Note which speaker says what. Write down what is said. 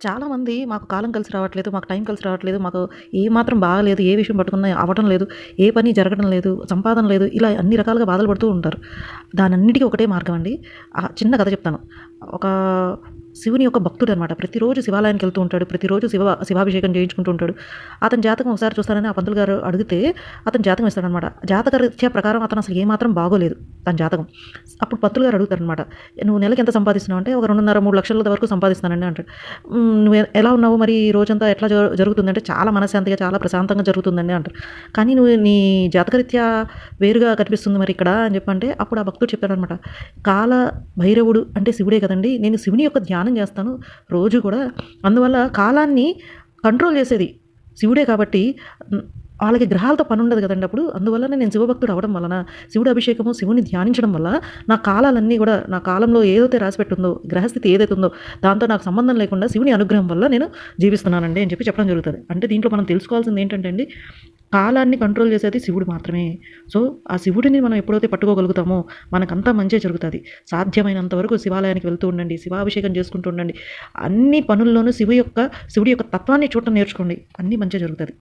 Speaker 1: చాలామంది మాకు కాలం కలిసి రావట్లేదు మాకు టైం కలిసి రావట్లేదు మాకు ఏ మాత్రం బాగలేదు ఏ విషయం పట్టుకున్నా అవ్వడం లేదు ఏ పని జరగడం లేదు సంపాదన లేదు ఇలా అన్ని రకాలుగా బాధలు పడుతూ ఉంటారు. దానన్నిటికీ ఒకటే మార్గం అండి. ఆ చిన్న కథ చెప్తాను. ఒక శివుని యొక్క భక్తుడు అనమాట ప్రతిరోజు శివాలయానికి వెళ్తూ ఉంటాడు. ప్రతిరోజు శివ శివాభిషేకం చేయించుకుంటూ ఉంటాడు. అతని జాతకం ఒకసారి చూస్తానని ఆ పంతులు గారు అడిగితే అతను జాతకం ఇస్తాడనమాట జాతక రీత్యా ప్రకారం అతను అసలు ఏమాత్రం బాగోలేదు. తన జాతకం. అప్పుడు పత్రులు గారు అడుగుతారనమాట నువ్వు నెలకి ఎంత సంపాదిస్తున్నావు? అంటే ఒక రెండున్నర మూడు లక్షల వరకు సంపాదిస్తానండి అంటాడు. నువ్వు ఎలా ఉన్నావు మరి? ఈ రోజంతా ఎట్లా జరుగుతుంది? జరుగుతుందంటే చాలా మనశ్శాంతిగా చాలా ప్రశాంతంగా జరుగుతుందండి అంటారు. కానీ నువ్వు నీ జాతకరీత్యా వేరుగా కనిపిస్తుంది మరి ఇక్కడ అని చెప్పంటే అప్పుడు ఆ భక్తుడు చెప్పాడనమాట కాల భైరవుడు అంటే శివుడే కదండి నేను శివుని యొక్క ధ్యానం చేస్తాను రోజు కూడా. అందువల్ల కాలాన్ని కంట్రోల్ చేసేది శివుడే కాబట్టి వాళ్ళకి గ్రహాలతో పని ఉండదు కదండి అప్పుడు. అందువల్ల నేను శివభక్తుడు అవడం వలన శివుడు అభిషేకము శివుని ధ్యానించడం వల్ల నా కాలాలన్నీ కూడా నా కాలంలో ఏదైతే రాసి పెట్టుందో గ్రహస్థితి ఏదైతే ఉందో దాంతో నాకు సంబంధం లేకుండా శివుని అనుగ్రహం వల్ల నేను జీవిస్తున్నానండి అని చెప్పి చెప్పడం జరుగుతుంది. అంటే దీంట్లో మనం తెలుసుకోవాల్సింది ఏంటంటే అండి కాలాన్ని కంట్రోల్ చేసేది శివుడు మాత్రమే. సో ఆ శివుడిని మనం ఎప్పుడైతే పట్టుకోగలుగుతామో మనకంతా మంచి జరుగుతుంది. సాధ్యమైనంత వరకు శివాలయానికి వెళ్తూ ఉండండి శివాభిషేకం చేసుకుంటూ ఉండండి. అన్ని పనుల్లోనూ శివు యొక్క శివుడి యొక్క తత్వాన్ని చూడటం నేర్చుకోండి. అన్నీ మంచిగా జరుగుతుంది.